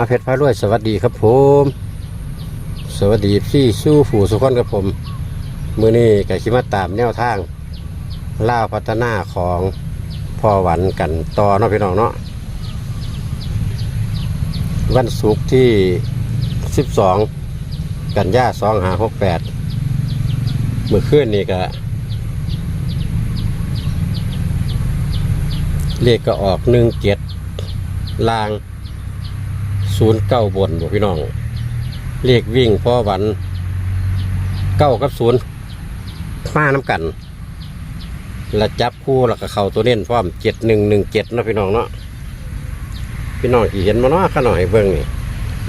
อาเพชรพารวยสวัสดีครับผม สวัสดีพี่สู้ผู้สุขคนครับผม มือนี้ก็คิดมาตามแนวทางล่าพัฒนาของพ่อหวันกันต่อเนาะพี่น้องเนาะวันศุกร์ที่ 12 กันยาสองหาหกแปดเมื่อคืนนี่ก็เลขก็ออกหนึ่งเจ็ดลาง ศูนย์เก้าบนบอกพี่น้อง เลขวิ่งพ่อหวันเก้ากับศูนย์มาน้ำกันแล้วจับคู่แล้วก็เข่าตัวเน้นพร้อมเจ็ดหนึ่งหนึ่งเจ็ดนะพี่น้องเนาะพี่น้องที่เห็นมาเนาะข้าหน่อยเบิ้งนี่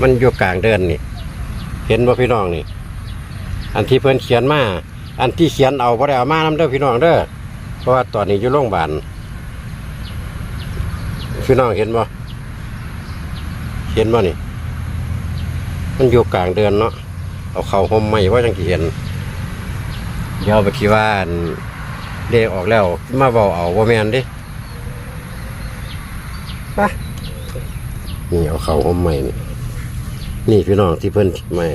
มันอยู่กลางเดินนี่ เห็นว่าพี่น้องนี่ อันที่เพิ่อนเขียนมา อันที่เขียนเอาพอได้เอามาน้ำเด้อพี่น้องเด้อเพราะว่าตอนนี้อยู่โรงพยาบาลพี่น้องเห็นบ่ เห็นบ่นี่ มันอยู่กลางเดือนเนาะเอาเข่าห่มไม่ว่าจังกี่เห็น เดี๋ยวไปคิดว่าอันเดออกแล้ว มาเบาเอาว่าแมนดิปะนี่เอาเข่าห่มไม่นี่นี่พี่น้องที่เพิ่นไม่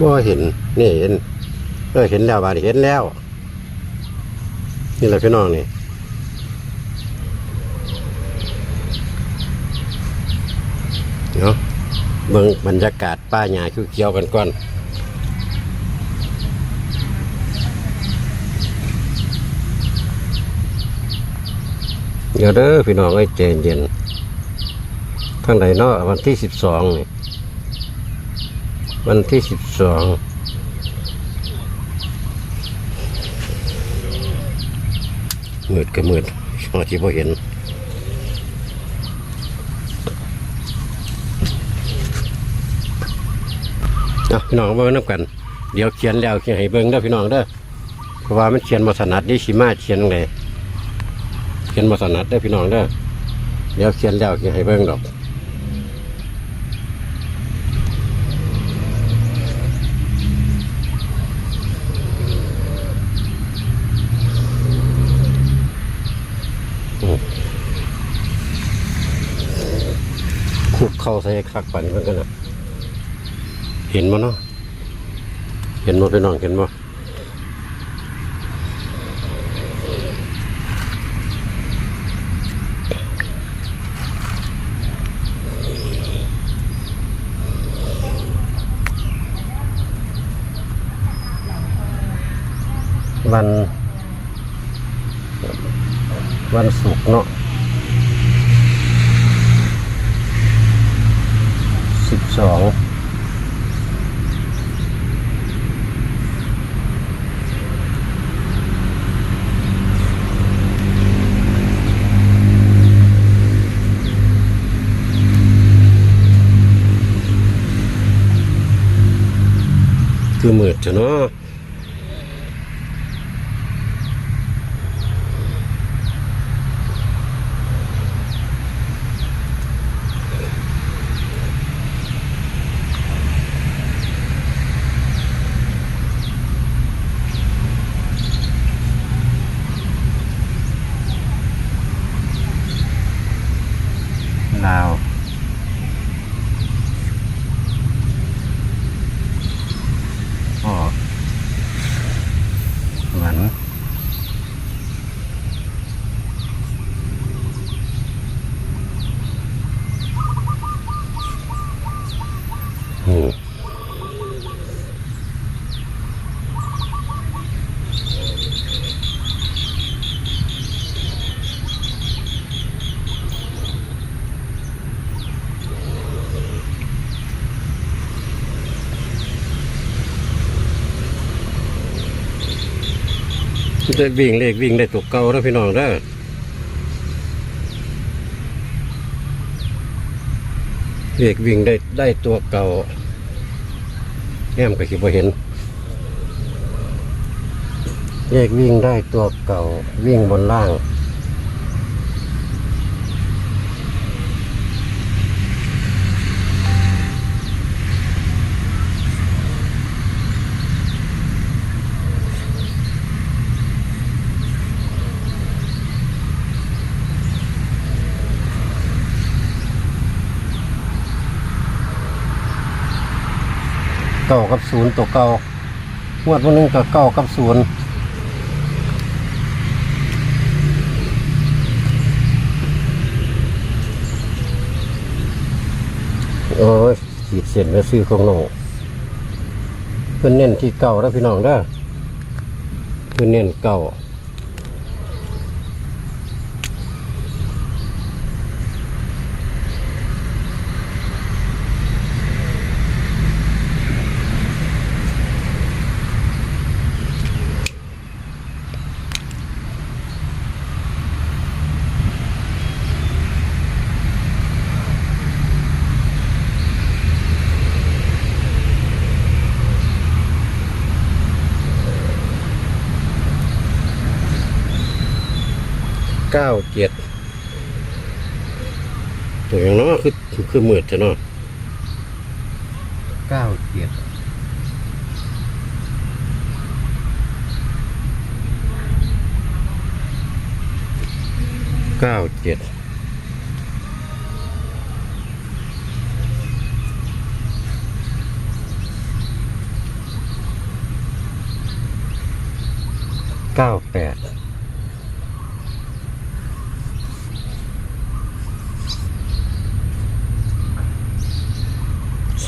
บ่เห็นนี่เห็นเออเห็นแล้วบาดนี้เห็นแล้ว นี่แหละพี่น้องนี่ เนาะเบิ่งบรรยากาศป้าหญ้าคือเขียวกันก่อนเดี๋ยวเด้อพี่น้องไอ้ยใจเย็นทางไหนเนาะวันที่สิบสองนี่วันที่สิบสองมืดก็มืดช่อที่พอเห็น เอาพี่น้องเบิ่งน้ำกัน เดี๋ยวเขียนแล้วเขียนให้เบิ่งเด้อพี่น้องเด้อเพราะว่ามันเขียนมาถนัดนี่สิมาเขียนไงเขียนมาถนัดเด้อพี่น้องเด้อเดี๋ยวเขียนแล้วเขียนให้เบิ่งดอกอืมคุกเข้าใส่คักปันเพิ่นกันนะ ห็นมั้เนาะเห็นมั้พี่น้องเห็นมั้วัน วันศุกร์เนาะสิบสอง คือมืดจ้ะเนาะลาวออกหวัน อืมได้วิ่งเลขวิ่งได้ตัวเก่าแล้วพี่น้องเด้เลขวิ่งได้ได้ตัวเก่า แง้มก็คิดว่าเห็นเลขวิ่งได้ตัวเก่าวิ่งบนล่าง เก้ากับศูนย์ตัวเก้างวดวันนึงก็เก้ากับศูนย์โอ้ยขีดเส้นแล้วซื้อของน้องเพื่อนเน้นที่เก่าแล้วพี่น้องเด้อเพื่อนเน้นเก่า เก้าเจ็ดตัวอย่างเน้อคือคือมืดจะเนาะเก้าเจ็ดเก้าเจ็ดเก้าแปด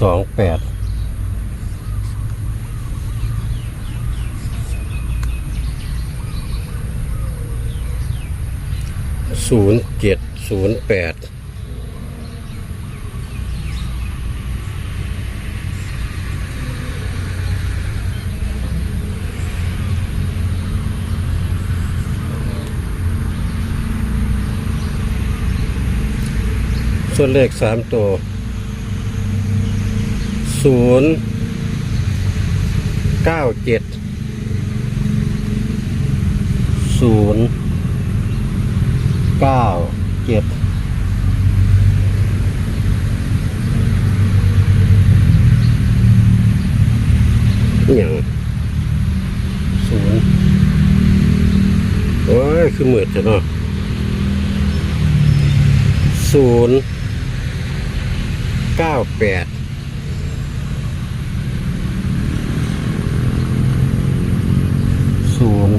สองแปดศูนย์เจ็ดศูนย์แปดส่วนเลขสามตัว ศูนย์เก้าเจ็ดศูนย์เก้าเจ็ดอย่างศูนย์โอ้ยคือเหมือนจะเนาะศูนย์เก้าแปด ศูนย์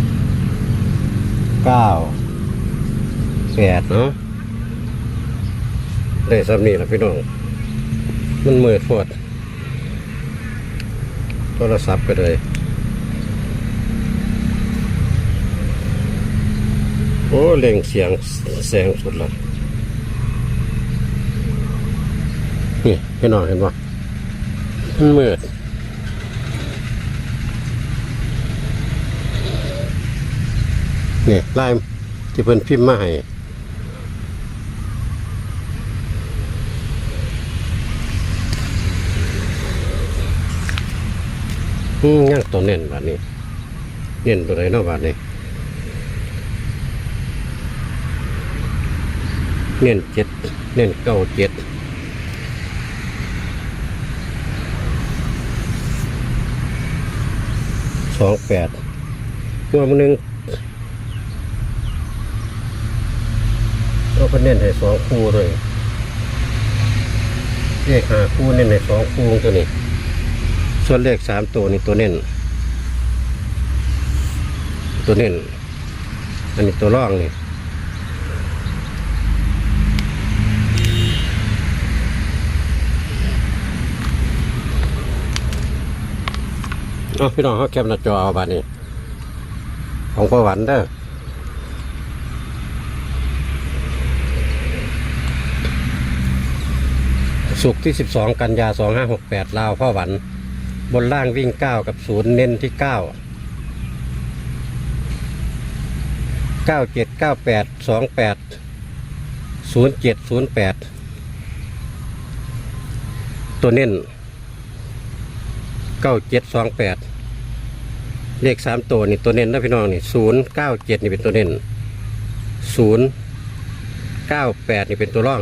เก้าแปดเนาะได้สำนีแล้วพี่น้อง มันมืดโพดโทรศัพท์ก็เลยโอ้เล่งเสียงแสงสุดละนี่พี่น้องเห็นปะมันมืด เนี่ยลายที่เพิ่นพิมพ์มาให้อืมยังตัวเน้นบาดนี้เน้นตัวไหนเนาะบาดนี้เน้นเจ็ดเน้นเก้าเจ็ดสองแปดหัวมันหนึ่ง เราก็เน้นให้สองคู่เลยเลขหาคู่เน้นให้สองคู่ตัวนี้ ส่วนเลขสามตัวนี่ตัวเน้น ตัวเน้น อันนี้ตัวร่องนี่เอาพี่น้องเขาแคปหน้าจอเอาบานี้ ของประวันเด้อ สุกที่ 12 กันยา 2568 ลาวพ่อหวัน บนล่างวิ่ง 9 กับ 0 เน้นที่ 9 97 98 28 07 08 ตัวเน้น 97 28 เลข 3 ตัวนี่ตัวเน้นนะพี่น้องนี่0 9 7 นี่เป็นตัวเน้น 0 98 นี่เป็นตัวร่อง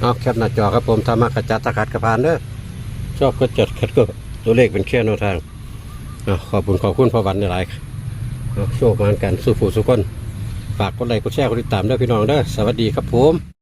เอาแคปหน้าจอครับผมทำมากระจัดตะกัดกระพานเด้อชอบก็จัดคัดก็ตัวเลขเป็นแค่แนวทางเอาขอบคุณขอบคุณพอวันในหลายเอาโชคมานกันสู้ผู้สุกคนฝากกดไลค์กดแชร์กดติดตามด้วยพี่น้องเด้อสวัสดีครับผม